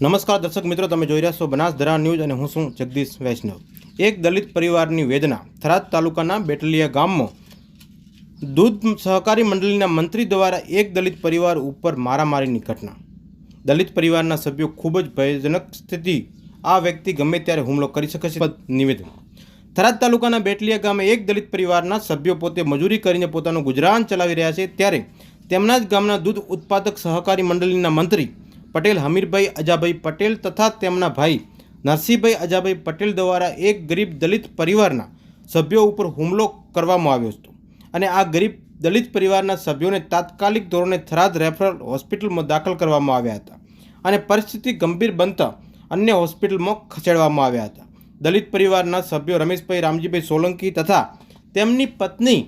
નમસ્કાર દર્શક મિત્રો, તમે જોઈ રહ્યા છો બનાસધરા ન્યૂઝ અને હું છું જગદીશ વૈષ્ણવ. એક દલિત પરિવારની વેદના થરાદ તાલુકાના બેટલિયા ગામમાં દૂધ સહકારી મંડળીના મંત્રી દ્વારા એક દલિત પરિવાર ઉપર મારામારીની ઘટના. દલિત પરિવારના સભ્યો ખૂબ જ ભયજનક સ્થિતિ, આ વ્યક્તિ ગમે ત્યારે હુમલો કરી શકે છે. નિવેદન. થરાદ તાલુકાના બેટલિયા ગામે એક દલિત પરિવારના સભ્યો પોતે મજૂરી કરીને પોતાનું ગુજરાન ચલાવી રહ્યા છે, ત્યારે તેમના જ ગામના દૂધ ઉત્પાદક સહકારી મંડળીના મંત્રી પટેલ, હમીરભાઈ અજાભાઈ પટેલ તથા તેમના ભાઈ નરસિંહભાઈ અજાભાઈ પટેલ દ્વારા એક ગરીબ દલિત પરિવારના સભ્યો ઉપર હુમલો કરવામાં આવ્યો હતો અને આ ગરીબ દલિત પરિવારના સભ્યોને તાત્કાલિક ધોરણે થરાદ રેફરલ હોસ્પિટલમાં દાખલ કરવામાં આવ્યા હતા અને પરિસ્થિતિ ગંભીર બનતા અન્ય હોસ્પિટલમાં ખસેડવામાં આવ્યા હતા. દલિત પરિવારના સભ્યો રમેશભાઈ, રામજીભાઈ સોલંકી તથા તેમની પત્ની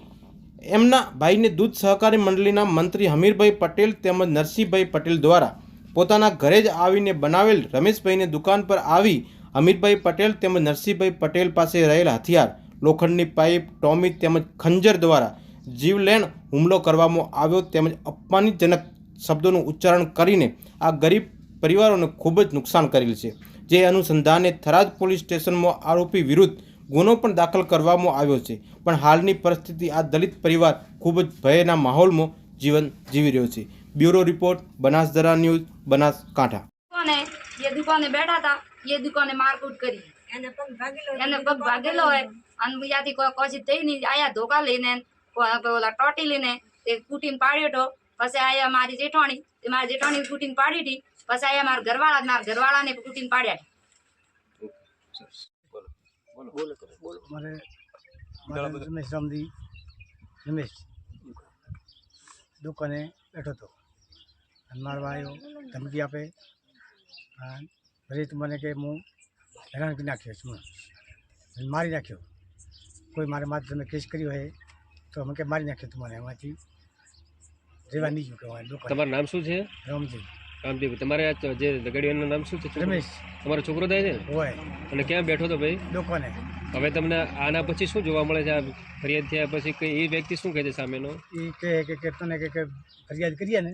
એમના ભાઈને દૂધ સહકારી મંડળીના મંત્રી હમીરભાઈ પટેલ તેમજ નરસિંહભાઈ પટેલ દ્વારા પોતાના ઘરે જ આવીને બનાવેલ રમેશભાઈને દુકાન પર આવી અમિતભાઈ પટેલ તેમજ નરસિંહભાઈ પટેલ પાસે રહેલ હથિયાર, લોખંડની પાઇપ, ટોમી તેમજ ખંજર દ્વારા જીવલેણ હુમલો કરવામાં આવ્યો તેમજ અપમાનિતજનક શબ્દોનું ઉચ્ચારણ કરીને આ ગરીબ પરિવારોને ખૂબ જ નુકસાન કરેલ છે. જે અનુસંધાને થરાદ પોલીસ સ્ટેશનમાં આરોપી વિરુદ્ધ ગુનો પણ દાખલ કરવામાં આવ્યો છે. પણ હાલની પરિસ્થિતિ આ દલિત પરિવાર ખૂબ જ ભયના માહોલમાં જીવન જીવી રહ્યો છે. Bureau report Banasdhara news Banaskantha કોને એ દુકાને બેઠા હતા એ દુકાને મારકૂટ કરી. એને પગ ભાગેલો એને પગ ભાગેલો હોય અને બીજાથી કોઈ કોશી થઈ નહીં આયા ધોકા લઈને ઓલા ટોટી લઈને તે કૂટીને પાડ્યો હતો પછી આયા મારી જેઠાણી તે મારી જેઠાણી કૂટીને પાડી હતી પછી આયા મારા ઘરવાળા મારા ઘરવાળાને કૂટીને પાડ્યા દુકાને બેઠો હતો. અને મારો ભાઈઓ ધમકી આપે. ફરી મને કે હું હેરાન કરી નાખ્યો છું મારી નાખ્યો. કોઈ મારે માથે તમે કેસ કર્યો હોય તો અમે કે મારી નાખ્યો તમારે એમાંથી. રેવા નહીં ગયું કહેવાય તમારું નામ શું છે? રામજી. રામજી તમારે આ જે લગાડીવાનું નામ શું છે? રમેશ. તમારો છોકરો થાય છે હોય. અને ક્યાં બેઠો હતો ભાઈ? દુકાને. હવે તમને આના પછી શું જોવા મળે છે? આ ફરિયાદ થયા પછી કે એ વ્યક્તિ શું કહે છે સામેનો? એ કહે કે તને કે કે ફરિયાદ કરીએ ને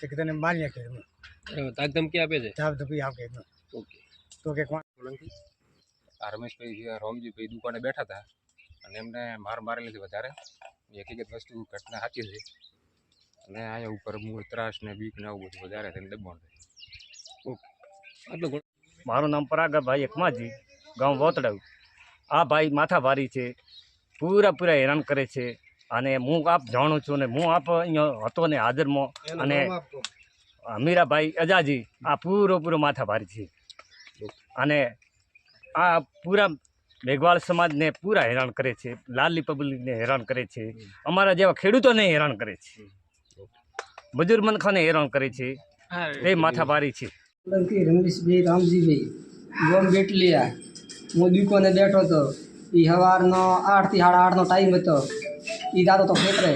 તો કે તને નાખ્યો એમ. અ, તાક ધમકી આપે છે? તાક ધમકી આપે કે એમ. ઓકે. તો કે કોણ? આ રમેશભાઈ છે રોમજીભાઈ દુકાને બેઠા હતા. અને એમને માર મારેલી છે વધારે. એ હકીકત વસ્તુ ઘટના સાચી છે. અને અહીંયા ઉપર મૂળ ત્રાસ ને બીક ને આવું બધું વધારે થઈને દબાણ થાય. ઓકે. આટલું મારું નામ પરાગભાઈ એકમાજી ગામ વોતડાવ આ ભાઈ માથાભારી છે. પૂરા પૂરા હેરાન કરે છે. અને હું આપ જાણું છું ને હું આપ અહીંયા હતો ને હાજરમાં અને મીરાભાઈ અજાજી આ પૂરો પૂરો માથાભારી છે. અને આ પૂરા મેઘવાળ સમાજને પૂરા હેરાન કરે છે લાલી પબ્લિકને હેરાન કરે છે અમારા જેવા ખેડૂતોને હેરાન કરે છે. મજૂર મનખાને હેરાન કરે છે. એ માથાભારી છે. રમેશભાઈ રામજીભાઈ ગોમ બેટલિયા હું દુકાને બેઠો હતો એ સવારનો આઠથી સાડા આઠનો ટાઈમ હતો. એ દાદો તો ફેંકરે.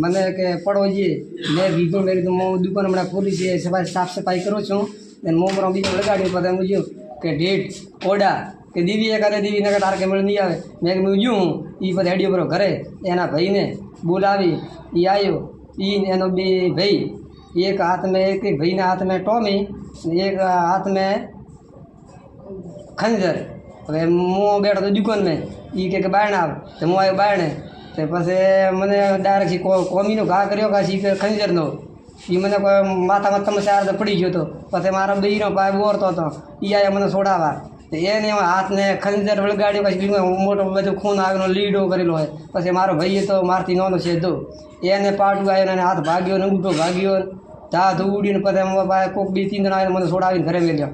મને કે, પડો જઈએ મેં કીધું મેં કીધું, હું દુકાન હમણાં ખોલી છે સફાઈ સાફ સફાઈ કરું છું. અને મોમરો બીજું લગાડ્યું, પછી હું જોયું કે ઢેટ ઓડા કે દીદી એ કરે દીદી નગર તાર કે મળી નહીં આવે. મેં કીધું જોયું હું. એ પછી હેડિયો બરો ઘરે, એના ભાઈને બોલાવી એ આવ્યો એ એનો બે ભાઈ, એક હાથમાં એક ભાઈના હાથમાં ટોમી, એક હાથ મેં ખંજર. હવે હું બેઠો તો દુકાન મેં એ કે બાયણ આવ. તો હું આવ્યો બાયણે. તો પછી મને ડાયરેક્ટ કોમીનો ઘા કર્યો કાશી ખંજરનો. એ મને કોઈ માથામાં સમસ્યા તો પડી ગયો હતો પછી મારા બહીનો ભાઈ બોરતો હતો. એ આયા મને છોડાવવા એને એમાં હાથને ખંજર વળગાડ્યો, પછી મોટો બધું ખૂન આગનો લીડો કરેલો હોય. પછી મારો ભાઈએ તો મારથી નોનો છે દો એને પાટું આવ્યો અને હાથ ભાગ્યો ને અંગૂઠો ભાગ્યો ધૂ ઉડીને પછી કોક બી તીન જણા આવીને મને છોડાવીને ઘરે મેલ્યો.